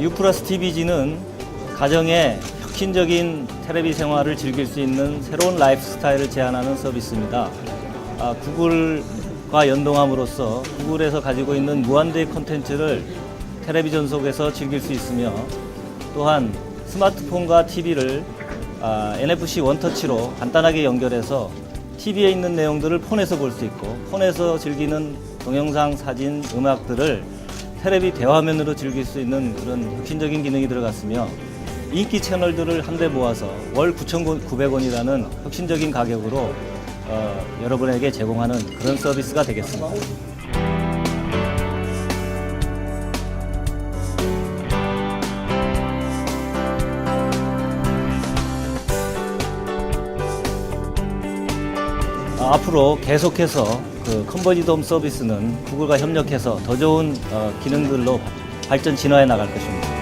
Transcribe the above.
U 플러스 TVG는 가정의 혁신적인 텔레비 생활을 즐길 수 있는 새로운 라이프 스타일을 제안하는 서비스입니다. 아, 구글과 연동함으로써 구글에서 가지고 있는 무한대의 콘텐츠를 텔레비전 속에서 즐길 수 있으며 또한 스마트폰과 TV를 NFC 원터치로 간단하게 연결해서 TV에 있는 내용들을 폰에서 볼 수 있고 폰에서 즐기는 동영상, 사진, 음악들을 텔레비 대화면으로 즐길 수 있는 그런 혁신적인 기능이 들어갔으며 인기 채널들을 한데 모아서 월 9,900원이라는 혁신적인 가격으로 어, 여러분에게 제공하는 그런 서비스가 되겠습니다. 앞으로 계속해서 그 컨버지돔 서비스는 구글과 협력해서 더 좋은 어, 기능들로 발전 진화해 나갈 것입니다.